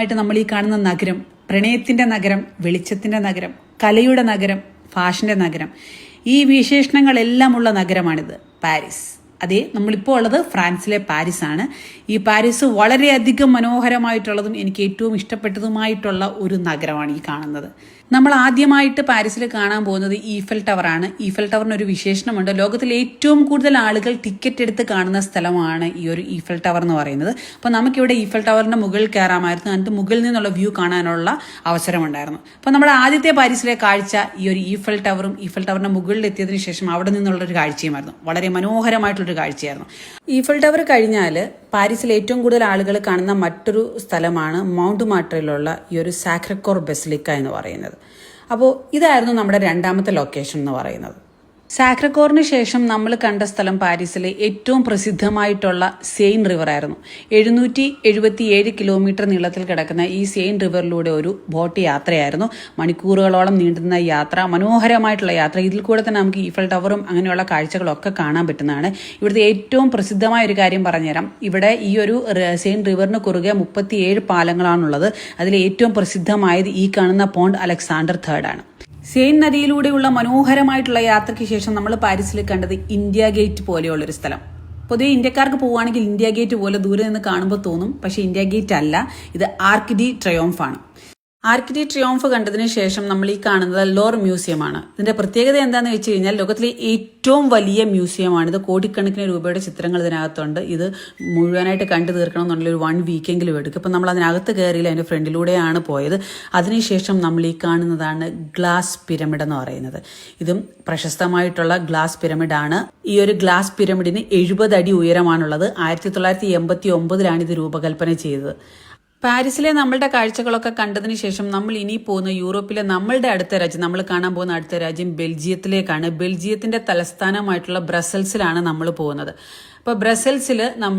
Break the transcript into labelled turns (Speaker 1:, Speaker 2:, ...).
Speaker 1: ആയിട്ട് നമ്മൾ ഈ കാണുന്ന നഗരം പ്രണയത്തിന്റെ നഗരം വെളിച്ചത്തിന്റെ നഗരം കലയുടെ നഗരം ഫാഷന്റെ നഗരം ഈ വിശേഷണങ്ങളെല്ലാം ഉള്ള നഗരമാണിത് പാരീസ്. അതെ നമ്മളിപ്പോൾ ഉള്ളത് ഫ്രാൻസിലെ പാരീസ് ആണ് ഈ പാരീസ് വളരെയധികം മനോഹരമായിട്ടുള്ളതും എനിക്ക് ഏറ്റവും ഇഷ്ടപ്പെട്ടതുമായിട്ടുള്ള ഒരു നഗരമാണ് ഈ കാണുന്നത്. നമ്മൾ ആദ്യമായിട്ട് പാരീസിൽ കാണാൻ പോകുന്നത് ഈഫൽ ടവറാണ് ഈഫൽ ടവറിന് ഒരു വിശേഷണമുണ്ട്. ലോകത്തിലെ ഏറ്റവും കൂടുതൽ ആളുകൾ ടിക്കറ്റ് എടുത്ത് കാണുന്ന സ്ഥലമാണ് ഈ ഒരു ഈഫൽ ടവർ എന്ന് പറയുന്നത്. അപ്പോൾ നമുക്കിവിടെ ഈഫൽ ടവറിന്റെ മുകളിൽ കയറാമായിരുന്നു. അതിന്റെ മുകളിൽ നിന്നുള്ള വ്യൂ കാണാനുള്ള അവസരമുണ്ടായിരുന്നു. അപ്പോൾ നമ്മുടെ ആദ്യത്തെ പാരീസിലെ കാഴ്ച ഈ ഒരു ഈഫൽ ടവറും ഈഫൽ ടവറിന്റെ മുകളിൽ എത്തിയതിനു ശേഷം അവിടെ നിന്നുള്ള ഒരു കാഴ്ചയുമായിരുന്നു. വളരെ മനോഹരമായിട്ടുള്ളൊരു കാഴ്ചയായിരുന്നു. ഈഫൽ ടവർ കഴിഞ്ഞാൽ പാരീസിൽ ഏറ്റവും കൂടുതൽ ആളുകൾ കാണുന്ന മറ്റൊരു സ്ഥലമാണ് മൗണ്ട് മാട്രയിലുള്ള ഈ ഒരു സാക്രക്കോർ ബെസിലിക്ക എന്ന് പറയുന്നത്. അപ്പോൾ ഇതായിരുന്നു നമ്മുടെ രണ്ടാമത്തെ ലൊക്കേഷൻ എന്ന് പറയുന്നത്. സാക്രക്കോറിന് ശേഷം നമ്മൾ കണ്ട സ്ഥലം പാരീസിലെ ഏറ്റവും പ്രസിദ്ധമായിട്ടുള്ള സെയിൻ റിവർ ആയിരുന്നു. എഴുന്നൂറ്റി എഴുപത്തി ഏഴ് കിലോമീറ്റർ നീളത്തിൽ കിടക്കുന്ന ഈ സെയിൻ റിവറിലൂടെ ഒരു ബോട്ട് യാത്രയായിരുന്നു. മണിക്കൂറുകളോളം നീണ്ടുന്ന യാത്ര മനോഹരമായിട്ടുള്ള യാത്ര. ഇതിൽ കൂടെ തന്നെ നമുക്ക് ഈഫൽ ടവറും അങ്ങനെയുള്ള കാഴ്ചകളൊക്കെ കാണാൻ പറ്റുന്നതാണ്. ഇവിടുത്തെ ഏറ്റവും പ്രസിദ്ധമായ ഒരു കാര്യം പറഞ്ഞുതരാം. ഇവിടെ ഈ ഒരു സെയിൻ റിവറിന് കുറുകെ മുപ്പത്തിയേഴ് പാലങ്ങളാണുള്ളത്. അതിൽ ഏറ്റവും പ്രസിദ്ധമായത് ഈ കാണുന്ന പോണ്ട് അലക്സാണ്ടർ തേർഡ് ആണ് സെയിൻ നദിയിലൂടെയുള്ള മനോഹരമായിട്ടുള്ള യാത്രയ്ക്ക് ശേഷം നമ്മൾ പാരീസിൽ കണ്ടത് ഇന്ത്യ ഗേറ്റ് പോലെയുള്ള ഒരു സ്ഥലം. പൊതുവെ ഇന്ത്യക്കാർക്ക് പോവുകയാണെങ്കിൽ ഇന്ത്യ ഗേറ്റ് പോലെ ദൂരെ നിന്ന് കാണുമ്പോൾ തോന്നും പക്ഷേ ഇന്ത്യ ഗേറ്റ് അല്ല. ഇത് ആർക്കിഡി ഡി ട്രയോംഫ് ആണ് ട്രിയോംഫ് കണ്ടതിന് ശേഷം നമ്മൾ ഈ കാണുന്നത് ലോർ മ്യൂസിയമാണ്. ഇതിന്റെ പ്രത്യേകത എന്താണെന്ന് വെച്ച് കഴിഞ്ഞാൽ ലോകത്തിലെ ഏറ്റവും വലിയ മ്യൂസിയമാണ്. ഇത് കോടിക്കണക്കിന് രൂപയുടെ ചിത്രങ്ങൾ ഇതിനകത്തുണ്ട്. ഇത് മുഴുവനായിട്ട് കണ്ടു തീർക്കണം എന്നുള്ള ഒരു വൺ വീക്കെങ്കിലും എടുക്കും. ഇപ്പം നമ്മൾ അതിനകത്ത് കയറിയില്ല അതിന്റെ ഫ്രണ്ടിലൂടെയാണ് പോയത്. അതിനുശേഷം നമ്മൾ ഈ കാണുന്നതാണ് ഗ്ലാസ് പിരമിഡ് എന്ന് പറയുന്നത്. ഇതും പ്രശസ്തമായിട്ടുള്ള ഗ്ലാസ് പിരമിഡാണ്. ഈ ഒരു ഗ്ലാസ് പിരമിഡിന് എഴുപത് അടി ഉയരമാണുള്ളത്. ആയിരത്തി തൊള്ളായിരത്തി എൺപത്തി ഒമ്പതിലാണ് ഇത് രൂപകൽപ്പന ചെയ്തത്. പാരീസിലെ നമ്മളുടെ കാഴ്ചകളൊക്കെ കണ്ടതിന് ശേഷം നമ്മൾ ഇനി പോകുന്ന യൂറോപ്പിലെ നമ്മളുടെ അടുത്ത രാജ്യം നമ്മൾ കാണാൻ പോകുന്ന അടുത്ത രാജ്യം ബെൽജിയത്തിലേക്കാണ്. ബെൽജിയത്തിന്റെ തലസ്ഥാനമായിട്ടുള്ള ബ്രസൽസിലാണ് നമ്മൾ പോകുന്നത്. അപ്പോൾ ബ്രസൽസിൽ നമ്മൾ